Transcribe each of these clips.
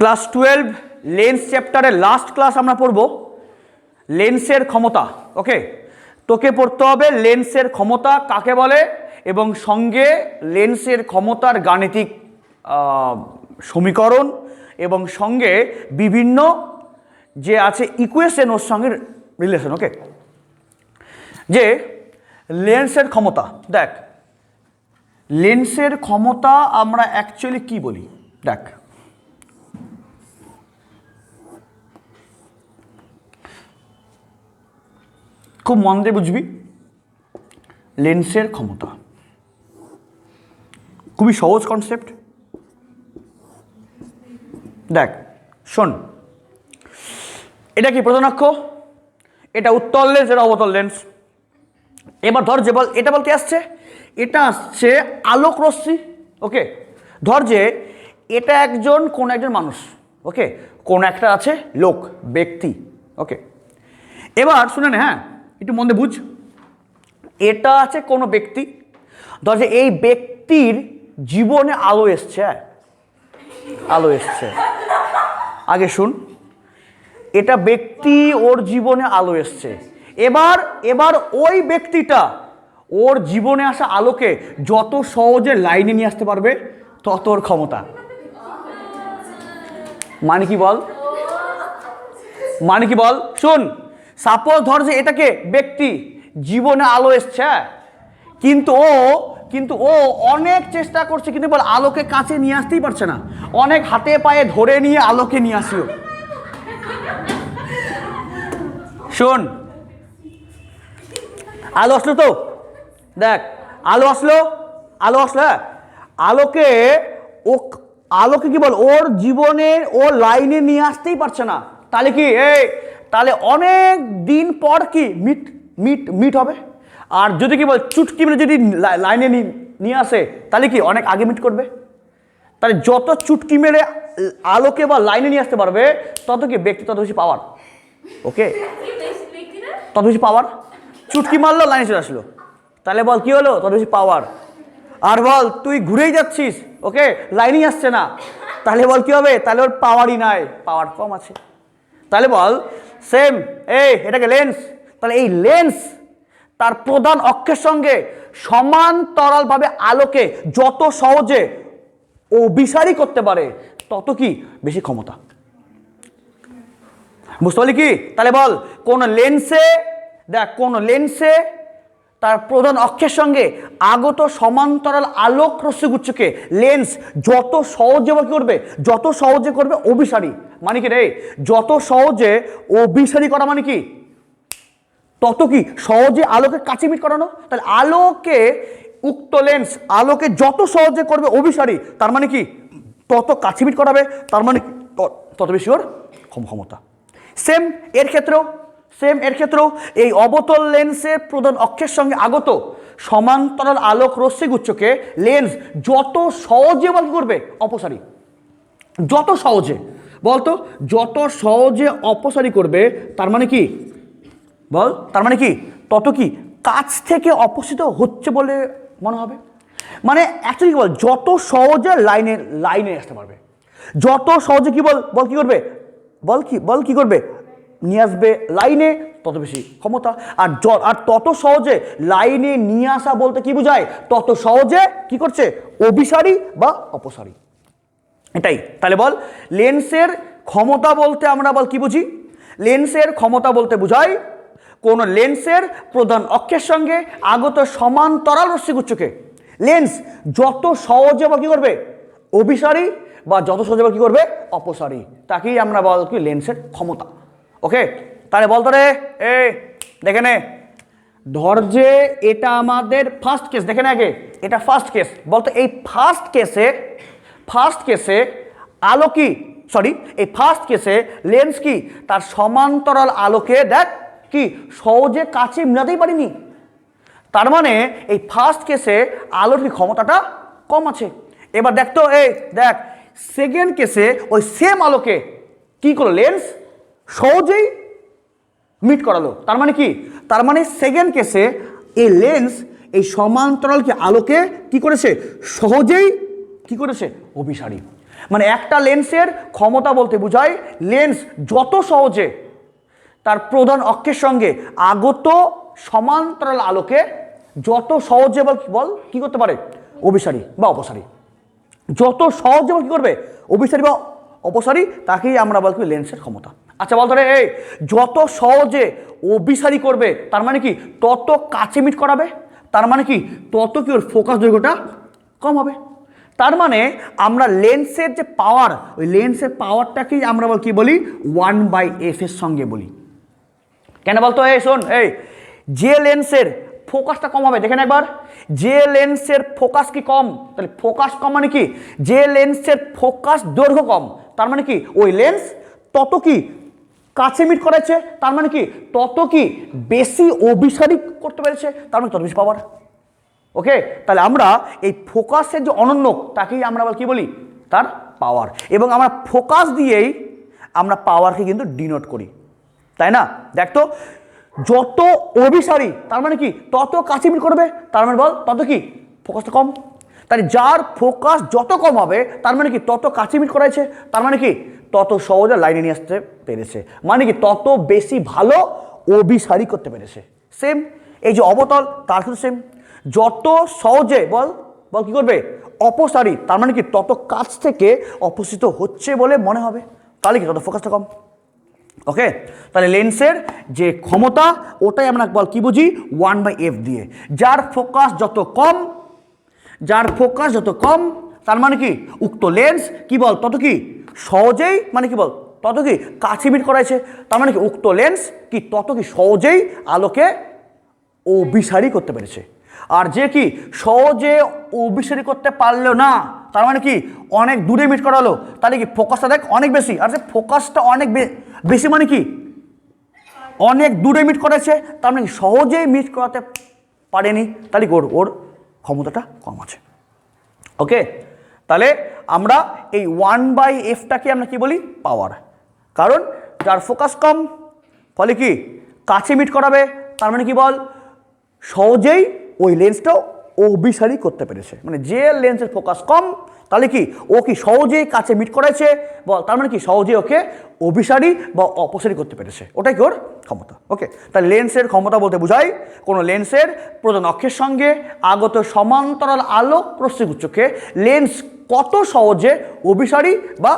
Class twelve, lens চ্যাপ্টারের last class আমরা পড়ব। লেন্সের ক্ষমতা ওকে তোকে পড়তে হবে লেন্সের ক্ষমতা কাকে বলে? এবং সঙ্গে লেন্সের ক্ষমতার গাণিতিক সমীকরণ এবং সঙ্গে বিভিন্ন যে আছে ইকুয়েশন ওর সঙ্গে রিলেশন ওকে যে লেন্সের ক্ষমতা, দেখ, লেন্সের ক্ষমতা আমরা অ্যাকচুয়ালি কি বলি? দেখ খুব মন দিয়ে বুঝবি, লেন্সের ক্ষমতা। খুবই সহজ কনসেপ্ট দেখ, শোন, এটা কি প্রধানাক্ষ? এটা উত্তল লেন্স, এটা অবতল লেন্স। এবার ধর যে বল, এটা বলতে আসছে? এটা আসছে আলোক রশ্মি ওকে ধর যে এটা একজন, কোন একজন মানুষ ওকে কোন একটা আছে লোক, ব্যক্তি ওকে এবার শুনে হ্যাঁ? একটু মন বুঝ। এটা আছে কোনো ব্যক্তি, ধর যে এই ব্যক্তির জীবনে আলো এসছে হ্যাঁ? আলো এসছে। আগে শুন, এটা ব্যক্তি ওর জীবনে আলো এসছে। এবার এবার ওই ব্যক্তিটা ওর জীবনে আসা আলোকে যত সহজে লাইনে নিয়ে আসতে পারবে, তত ওর ক্ষমতা। মানে কি বল? মানে কি বল? শুন সাপোজ ধর যে এটাকে ব্যক্তি জীবনে আলো এসছে? কিন্তু ও কিন্তু ও অনেক চেষ্টা করছে, কিন্তু বল আলোকে কাছে নিয়ে আসতেই পারছে না অনেক হাতে পায়ে ধরে নিয়ে আলোকে নিয়ে আসিও শোন, আলো আসলো তো দেখ, আলো আসলো আলো আসলো হ্যাঁ? আলোকে ও, আলোকে কি বল, ওর জীবনের ও লাইনে নিয়ে আসতেই পারছে না তাহলে কি, এই তাহলে অনেক দিন পর কি মিট মিট মিট হবে? আর যদি কি বল চুটকি মেরে যদি লাইনে নিয়ে আসে, তাহলে কি অনেক আগে মিট করবে? তাহলে যত চুটকি মেরে আলোকে বা লাইনে নিয়ে আসতে পারবে, তত কি ব্যক্তি তত বেশি পাওয়ার ওকে তত বেশি পাওয়ার চুটকি মারলো লাইনে চলে আসলো। তাহলে বল কি হলো? তত বেশি পাওয়ার আর বল, তুই ঘুরেই যাচ্ছিস ওকে লাইনই আসছে না। তাহলে বল কি হবে? তাহলে ওর পাওয়ারই নাই। পাওয়ার কম আছে। তাহলে বল সেম এই, এটাকে লেন্স তাহলে এই লেন্স তার প্রধান অক্ষের সঙ্গে সমান্তরালভাবে আলোকে যত সহজে অভিসারী করতে পারে, তত কি বেশি ক্ষমতা। বুঝতে পারলি কি? তাহলে বল, কোন লেন্সে দেখ, কোন লেন্সে তার প্রধান অক্ষের সঙ্গে আগত সমান্তরাল আলোক রশ্মিগুচ্ছকে লেন্স যত সহজে বা করবে, যত সহজে করবে অভিসারী। মানে কি রে? যত সহজে অভিসারী করা মানে কি? তত কি সহজে আলোকে কাছে মিট করানো? তাহলে আলোকে উক্ত লেন্স, আলোকে যত সহজে করবে অভিসারী, তার মানে কি? তত কাছে মিট করাবে, তার মানে? তত বেশি ওর ক্ষমতা। সেম এর ক্ষেত্রেও সেম এর ক্ষেত্রেও এই অবতল লেন্সের প্রধান অক্ষের সঙ্গে আগত সমান্তরাল আলোক রশ্মিগুচ্ছকে লেন্স যত সহজে বল করবে, অপসারী। যত সহজে, বলতো যত সহজে অপসারী করবে, তার মানে কি? বল, তার মানে কি? তত কি কাছ থেকে অপসিত হচ্ছে বলে মনে হবে? মানে অ্যাকচুয়ালি কি বল? যত সহজে লাইনে লাইনে আসতে পারবে। যত সহজে কি বল বল কি করবে? বল কি বল কি করবে? নিয়ে আসবে লাইনে, তত বেশি ক্ষমতা। আর য- আর তত সহজে লাইনে নিয়ে আসা বলতে কি বোঝায়? তত সহজে কি করছে? অভিসারী বা অপসারী। এটাই। তাহলে বল, লেন্সের ক্ষমতা বলতে আমরা বল কি বুঝি? লেন্সের ক্ষমতা বলতে বোঝায়, কোন লেন্সের প্রধান অক্ষের সঙ্গে আগত সমান্তরাল রশ্মিগুচ্ছকে। লেন্স যত সহজে বা কি করবে? অভিসারী বা যত সহজে বা কি করবে? অপসারী। তাকেই আমরা বল কি লেন্সের ক্ষমতা। ওকে, তাহলে বলতো রে। এ দেখে নে। ধর যে এটা আমাদের ফার্স্ট কেস দেখেন আগে। এটা ফার্স্ট কেস বলতো এই ফার্স্ট কেসে ফার্স্ট কেসে আলো কি? সরি এই ফার্স্ট কেসে লেন্স কি? তার সমান্তরাল আলোকে দেখ কি, সহজে কাছে মিলাতেই পারিনি। তার মানে এই ফার্স্ট কেসে আলোর কি ক্ষমতাটা কম আছে। এবার দেখ তো, এই দেখ সেকেন্ড কেসে ওই সেম আলোকে কি করল? লেন্স সহজেই মিট করালো। তার মানে কি? তার মানে সেকেন্ড কেসে এই লেন্স এই সমান্তরালকে আলোকে কি করেছে? সহজেই কি করেছে? অভিসারী। মানে একটা লেন্সের ক্ষমতা বলতে বোঝায় লেন্স যত সহজে তার প্রধান অক্ষের সঙ্গে আগত সমান্তরাল আলোকে যত সহজে বল বল কি করতে পারে? অভিসারী বা অপসারী। যত সহজে বল কি করবে? অভিসারী বা অপসারী, তাকেই আমরা বলব লেন্সের ক্ষমতা। আচ্ছা বলতো রে, এই, যত সহজে অভিসারী করবে, তার মানে কি তত কাছে মিট করাবে, তার মানে কি তত কি ওর ফোকাস দৈর্ঘ্যটা কম হবে। তার মানে আমরা লেন্সের যে পাওয়ার ওই লেন্সের পাওয়ারটাকেই আমরা বল, কি বলি? ওয়ান বাই এফ এর সঙ্গে বলি। কেন বলতো? এই, শোন, এই, যে লেন্সের ফোকাসটা কম হবে দেখেন একবার। যে লেন্সের ফোকাস কি কম? তাহলে ফোকাস কম মানে কি? যে লেন্সের ফোকাস দৈর্ঘ্য কম, তার মানে কি ওই লেন্স তত কি কাছে মিট করেছে, তার মানে কি? তত কি বেশি অভিসারী করতে পেরেছে, তার মানে তত বেশি পাওয়ার ওকে তাহলে আমরা এই ফোকাসের যে অনন্য, তাকেই আমরা আবার কি বলি? তার পাওয়ার এবং আমরা ফোকাস দিয়েই আমরা পাওয়ারকে কিন্তু ডিনোট করি। তাই না? দেখ তো, যত অভিসারী, তার মানে কি? তত কাছে মিট করবে, তার মানে বল, তত কি? ফোকাসটা কম। তাহলে যার ফোকাস যত কম হবে, তার মানে কি? তত কাছে মিট করাইছে, তার মানে কি? তত সহজে লাইনে নিয়ে আসতে পেরেছে। মানে কি, তত বেশি ভালো অভিসারী করতে পেরেছে। সেম এই যে অবতল, তার কিন্তু সেম যত সহজে, বল বল কি করবে? অপসারী তার মানে কি, তত কাছ থেকে অপসিত হচ্ছে বলে মনে হবে। তাহলে কি, তত ফোকাসটা কম? ওকে তাহলে লেন্সের যে ক্ষমতা, ওটাই আমরা, বল, কি বুঝি? ওয়ান বাই এফ দিয়ে। যার ফোকাস যত কম, যার ফোকাস যত কম, তার মানে কি, উক্ত লেন্স কি বল, তত কি? সহজেই মানে কি বল তত কি কাছে মিট করাইছে, তার মানে কি উক্ত লেন্স কি তত কি সহজেই আলোকে অভিসারী করতে পেরেছে। আর যে কি সহজে অভিসারী করতে পারল না, তার মানে কি অনেক দূরে মিট করালো, তাহলে কি ফোকাসটা দেখ অনেক বেশি, আর যে ফোকাসটা অনেক বেশি মানে কি অনেক দূরে মিট করেছে তার মানে সহজেই মিট করাতে পারেনি, তাহলে ওর ওর ক্ষমতাটা কম আছে। ওকে তাহলে আমরা এই ওয়ান বাই এফটাকে আমরা কি বলি? পাওয়ার কারণ যার ফোকাস কম, ফলে কি? কাছে মিট করাবে, তার মানে কি বল? সহজেই ওই লেন্সটাও অভিসারী করতে পেরেছে। মানে যে লেন্সের ফোকাস কম, তাহলে কি? ও কি সহজেই কাছে মিট করেছে? বল, তার মানে কি? সহজেই ওকে অভিসারী বা অপসারী করতে পেরেছে। ওটাই কি ওর ক্ষমতা? ওকে তাহলে লেন্সের ক্ষমতা বলতে বোঝায়, কোনো লেন্সের প্রধান অক্ষের সঙ্গে আগত সমান্তরাল আলো আলোক প্রশ্নগুচ্ছকে লেন্স কত সহজে অভিসারী বা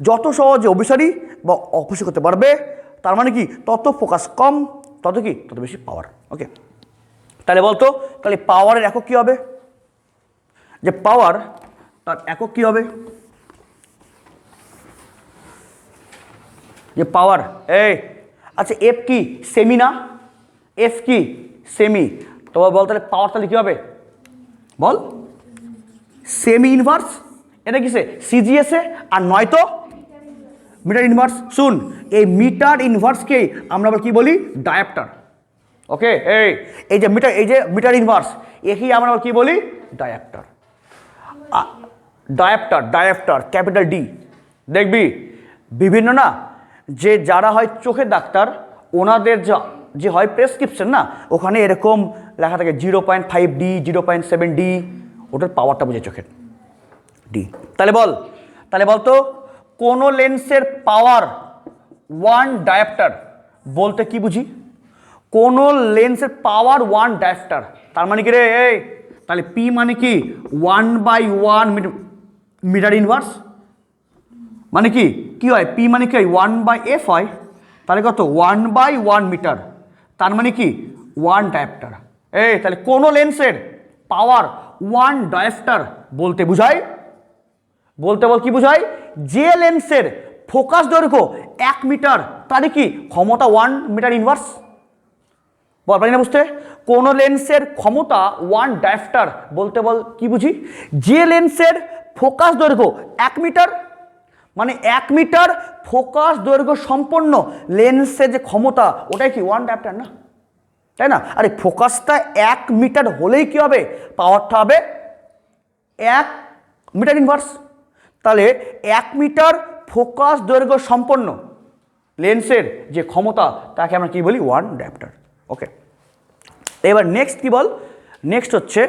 যত সহজে অভিসারী বা অপসারী করতে পারবে, তার মানে কি? তত ফোকাস কম, তত কি? তত বেশি পাওয়ার ওকে তাহলে বলতো, তাহলে পাওয়ারের একক কী হবে? যে পাওয়ার তার একক কী হবে? যে পাওয়ার এই আচ্ছা এফ কি? সেমি না? এফ কি? সেমি তো বল তাহলে পাওয়ার তাহলে কী হবে? বল। সেমি ইনভার্স এটা কিসে? সিজিএসে আর নয়তো মিটার ইনভার্স শুন, এই মিটার ইনভার্সকেই আমরা আবার কি বলি? ডায়াপ্টার ওকে এই এই যে মিটার এই যে মিটার ইনভার্স একেই আমরা আবার কি বলি? Dioptre dioptre dioptre capital D দেখবি? বিভিন্ন না, যে যারা হয় চোখের ডাক্তার, ওনাদের যা, যে হয় প্রেসক্রিপশন না, ওখানে এরকম লেখা থাকে zero point five D zero point seven D ওটার পাওয়ারটা বুঝে চোখের। ডি তাহলে বল, তাহলে বলতো, কোনো লেন্সের পাওয়ার ওয়ান ডায়াপ্টার বলতে কি বুঝি? কোনো লেন্সের পাওয়ার ওয়ান ডায়াপ্টার তার মানে কি রে? এই, তাহলে পি মানে কি? One by one metre inverse মানে কি? কি হয়? পি মানে কি হয়? ওয়ান বাই এফ হয়। তাহলে কত? ওয়ান বাই ওয়ান মিটার তার মানে কি? ওয়ান ডায়াপ্টার এই, তাহলে কোনো লেন্সের পাওয়ার ওয়ান ডায়াপ্টার বলতে বুঝায়? বলতে বল কি বোঝায়? যে লেন্সের ফোকাস দৈর্ঘ্য এক মিটার তারই কি ক্ষমতা ওয়ান মিটার ইনভার্স বল পারি না বুঝতে? কোনো লেন্সের ক্ষমতা ওয়ান ডায়াফটার বলতে বল কি বুঝি? যে লেন্সের ফোকাস দৈর্ঘ্য এক মিটার মানে এক মিটার ফোকাস দৈর্ঘ্য সম্পন্ন লেন্সের যে ক্ষমতা, ওটাই কি ওয়ান ডায়াফটার না? তাই না? আরে ফোকাসটা এক মিটার হলেই কি হবে? পাওয়ারটা হবে এক মিটার ইনভার্স তাহলে এক মিটার ফোকাস দৈর্ঘ্য সম্পন্ন লেন্সের যে ক্ষমতা, তাকে আমরা কি বলি? One diopter. ওকে। এবার নেক্সট কি বল? নেক্সট হচ্ছে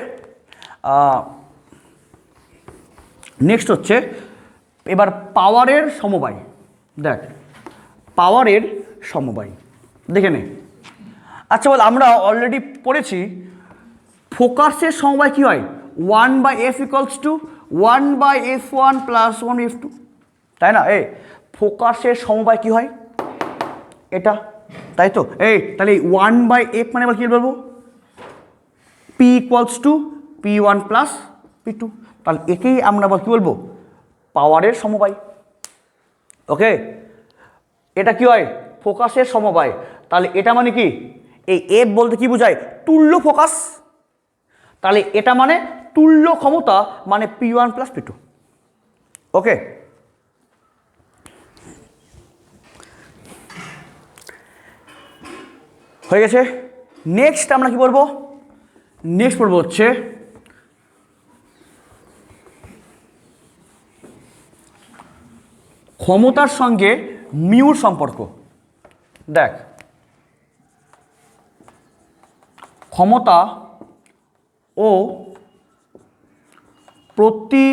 নেক্সট হচ্ছে, এবার পাওয়ারের সমবায়। দেখ পাওয়ারের সমবায়। দেখে নে। আচ্ছা বল, আমরা অলরেডি পড়েছি। ফোকাসের সমবায় কি হয়? One by F equals to one by F one plus one F two তাই না? এ ফোকাসের সমবায় কি হয়? এটা, তাই তো? এই, তাহলে ওয়ান বাই এফ মানে আবার কী বলব? P equals to P one plus P two তাহলে একেই আমরা আবার কী বলব? পাওয়ারের সমবায়। ওকে এটা কি হয়? ফোকাসের সমবায়। তাহলে এটা মানে কি? এই এফ বলতে কি বোঝায়? তুল্য ফোকাস। তাহলে এটা মানে তুল্য ক্ষমতা মানে P one plus P two okay হয়ে গেছে? নেক্সট আমরা কি বলব? নেক্সট পড়ব হচ্ছে ক্ষমতার সঙ্গে মিউর সম্পর্ক। দেখ ক্ষমতা ও প্রতি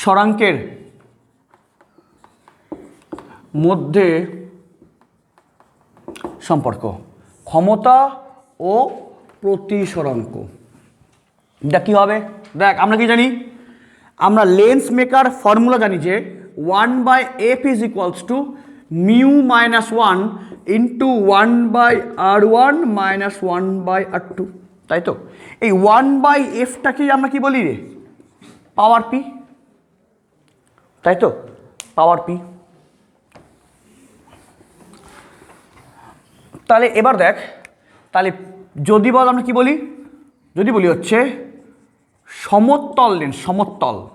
স্বরাঙ্কের মধ্যে সম্পর্ক। ক্ষমতা ও প্রতিসরাঙ্ক এটা কী হবে? দেখ, আমরা কি জানি? আমরা লেন্স মেকার ফর্মুলা জানি যে one by F is equals to mu minus one into one by R one minus one by R two. তাই তো? এই ওয়ান বাই এফটাকে আমরা কি বলি রে? Power P. তাই তো? Power P. তাহলে এবার দেখ, তাহলে যদি বল আমরা কি বলি? যদি বলি হচ্ছে সমতল লেন্স সমতল।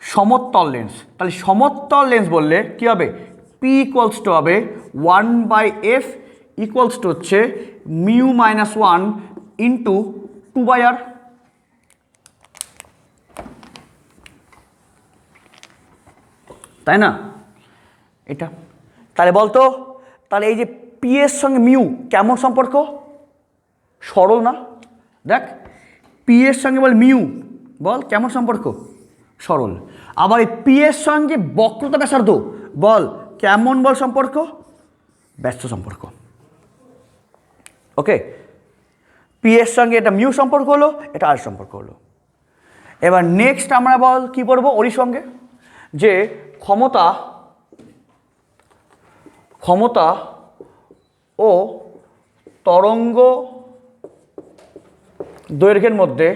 সমতল লেন্স তাহলে সমতল লেন্স বললে কি হবে? পি ইকুয়ালস টু হবে one by F equals to হচ্ছে mu minus one into two by R তাই না? এটা। তাহলে বলতো, তাহলে এই যে পি এর সঙ্গে মিউ কেমন সম্পর্ক? সরল না? দেখ পি এর সঙ্গে বল মিউ বল কেমন সম্পর্ক? সরল। আবার এই পি এর সঙ্গে বক্রতা ব্যাসার্ধ, বল কেমন বল সম্পর্ক? ব্যস্ত সম্পর্ক। ওকে পি এর সঙ্গে এটা মিউ সম্পর্ক হলো, এটা আর সম্পর্ক হলো। এবার নেক্সট আমরা বল কি করব ওরই সঙ্গে। যে ক্ষমতা ক্ষমতা ও তরঙ্গ দৈর্ঘ্যের মধ্যে,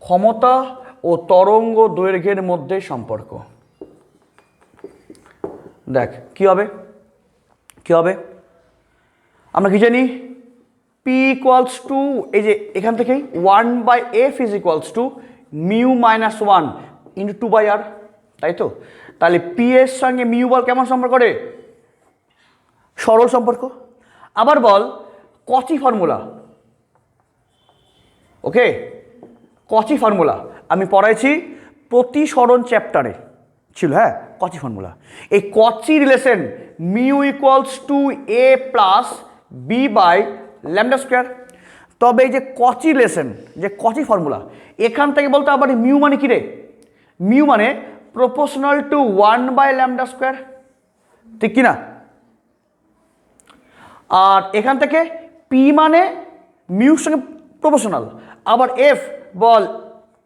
ক্ষমতা ও তরঙ্গ দৈর্ঘ্যের মধ্যে সম্পর্ক। দেখ, কি হবে? কি হবে? আমরা কি জানি? পি ইকুয়ালস টু এই যে এখান থেকেই one by F is equals to mu minus one into two by R তাই তো? তাহলে পি এর সঙ্গে মিউ বল কেমন সম্পর্ক রে? সরল সম্পর্ক। আবার বল কচি ফর্মুলা ওকে? কচি ফর্মুলা আমি পড়াইছি প্রতিসরণ চ্যাপ্টারে ছিল হ্যাঁ? কচি ফর্মুলা এই Cauchy relation mu equals to A plus B by lambda square তবে এই যে কচি রিলেশন যে কচি ফর্মুলা এখান থেকে বলতে আবার মিউ মানে কী রে? মিউ মানে proportional to one by lambda square ঠিক কি না আর এখান থেকে পি মানে মিউর সঙ্গে প্রপোর্শনাল আবার এফ বল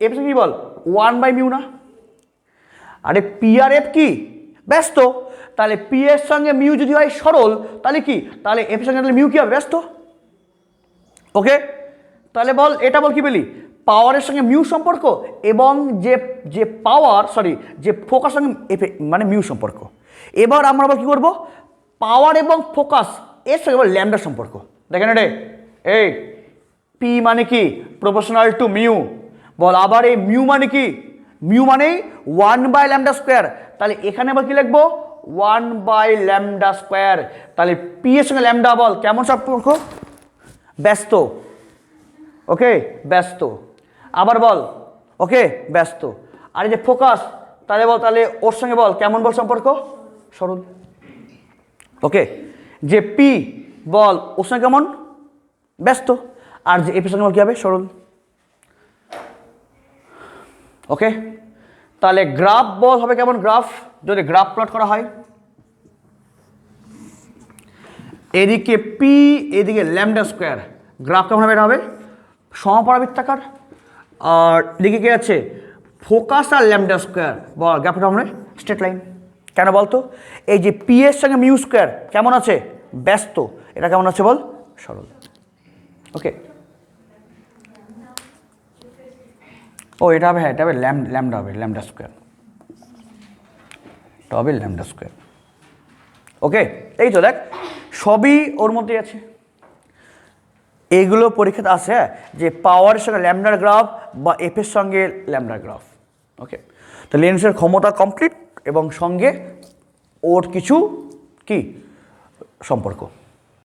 এফ সঙ্গে কি বল? ওয়ান বাই মিউ না। আরে পি আর এফ কি? ব্যস্ত। তাহলে পি এর সঙ্গে মিউ যদি হয় সরল, তাহলে কি? তাহলে এফ সঙ্গে তাহলে মিউ কি হবে? ব্যস্ত। ওকে তাহলে বল, এটা বল কি বলি পাওয়ারের সঙ্গে মিউ সম্পর্ক এবং যে যে পাওয়ার সরি যে ফোকাস সঙ্গে এফে মানে মিউ সম্পর্ক। এবার আমরা আবার কী করব? পাওয়ার এবং ফোকাস এর সঙ্গে বল ল্যামডার সম্পর্ক। দেখেন রে। এই পি মানে কি? প্রপোর্শনাল টু মিউ বল, আবার এই মিউ মানে কি? মিউ মানে ওয়ান বাই ল্যামডা স্কোয়ার তাহলে এখানে আবার কি লিখব? ওয়ান বাই ল্যামডা স্কোয়ার তাহলে পি এর সঙ্গে ল্যামডা বল, কেমন সম্পর্ক ব্যস্ত। ওকে ব্যস্ত। আবার বল ওকে ব্যস্ত। আর এই যে ফোকাস তাহলে বল, তাহলে ওর সঙ্গে বল, কেমন বল সম্পর্ক? সরল। ওকে যে পি বল, ওর সঙ্গে কেমন? ব্যস্ত। আর যে এপির সঙ্গে বল কী হবে? সরল। ওকে? তাহলে গ্রাফ বল হবে কেমন গ্রাফ? যদি গ্রাফ প্লট করা হয়। এদিকে পি এদিকে ল্যামডা স্কোয়ার। গ্রাফ কেমন হবে এটা হবে? সমপরাবৃত্তাকার। আর এদিকে কি আছে? ফোকাস আর ল্যামডা স্কোয়ার। বল, গ্রাফ কেমন হবে? Straight line. কেন বলতো এই যে পি এর সঙ্গে মিউ স্কোয়ার, কেমন আছে? ব্যস্ত। এটা কেমন আছে বল? সরল। ওকে। ও এটা হবে হ্যাঁ এটা হবে ল্যাম ল্যামডা হবে ল্যামডা স্কোয়ার। এটা হবে ল্যামডা স্কোয়ার। ওকে এই তো দেখ সবই ওর মধ্যেই আছে। এগুলো পরীক্ষাতে আসে হ্যাঁ, যে পাওয়ারের সঙ্গে ল্যামডার গ্রাফ বা এফের সঙ্গে ল্যামডার গ্রাফ ওকে তো লেন্সের ক্ষমতা কমপ্লিট এবং সঙ্গে ওর কিছু কি? সম্পর্ক।